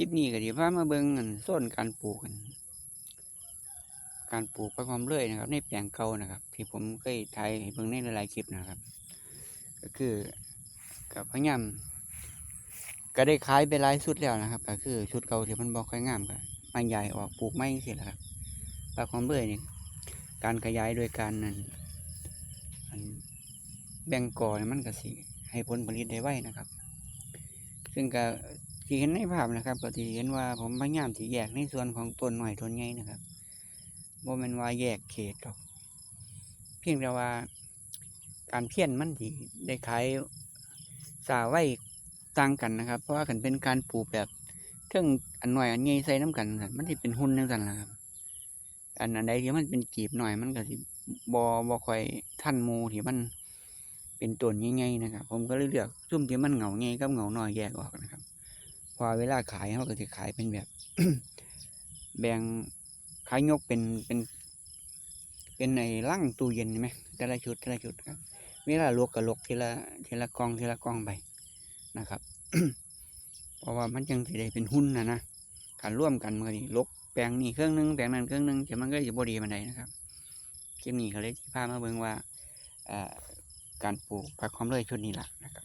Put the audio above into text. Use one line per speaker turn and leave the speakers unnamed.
ลิปนี้ก็ดีพามาเบิ่งส้นการปลูกกัน การปลูกผักหอมเลยนะครับ ในแปลงเก่านะครับ ที่ผมเคยถ่ายเบิ่งในหลายๆคลิปนะครับ ก็คือกับพยายามก็ได้ขายไปหลายชุดแล้วนะครับ ก็คือชุดเก่าที่มันบ่ค่อยงามก็มาใหญ่ออกปลูกไม้เสร็จแล้วครับผักหอมเลยนี่การขยายโดยการนั่นแบ่งก่อนมันก็สิให้ผลผลิตได้ไวนะครับ ซึ่งก็ ที่เห็นในภาพนะครับ ก็ที่เห็นว่าผมพยายามที่แยกในส่วนของต้นหน่อยต้นใหญ่นะครับบ่แม่นว่าแยกเขตหรอก เพียงแต่ว่าการเพี้ยนมันที่ได้ขายสาไว้ต่างกันนะครับ เพราะว่ากันเป็นการปลูกแบบเครื่องอันหน่อยอันใหญ่ใส่น้ำกัน มันที่เป็นหุ่นจังซั่นละครับ อันอันใดที่มันเป็นกีบหน่อยมันก็สิบ่บ่ค่อยทันมูที่มันเป็นต้นใหญ่ๆนะครับ ผมก็เลยเลือกซุ่มที่มันเหงาใหญ่กับเหงาหน้อยแยกออกนะครับ พอเวลาขายเขาก็จะขายเป็นแบบ แบ่งขายยกเป็นเป็น เป็นในร่างตู้เย็นเห็นไหมแต่ละชุดแต่ละชุดครับเวลาลวกก็ลวกทีละทีละกองทีละกองไปนะครับ เพราะว่ามันจังสิได้เป็นหุ้นนะนะการร่วมกันมันก็นี่ลกแปลงนี่เครื่องหนึงแปลงนั้นเครื่องหนึงจะมันก็จะบดีมันใดนะครับคลิปนี้เขาเลยที่พามาเบิ่งว่าการปลูกผักหอมเลยชุดนี้ละนะครับ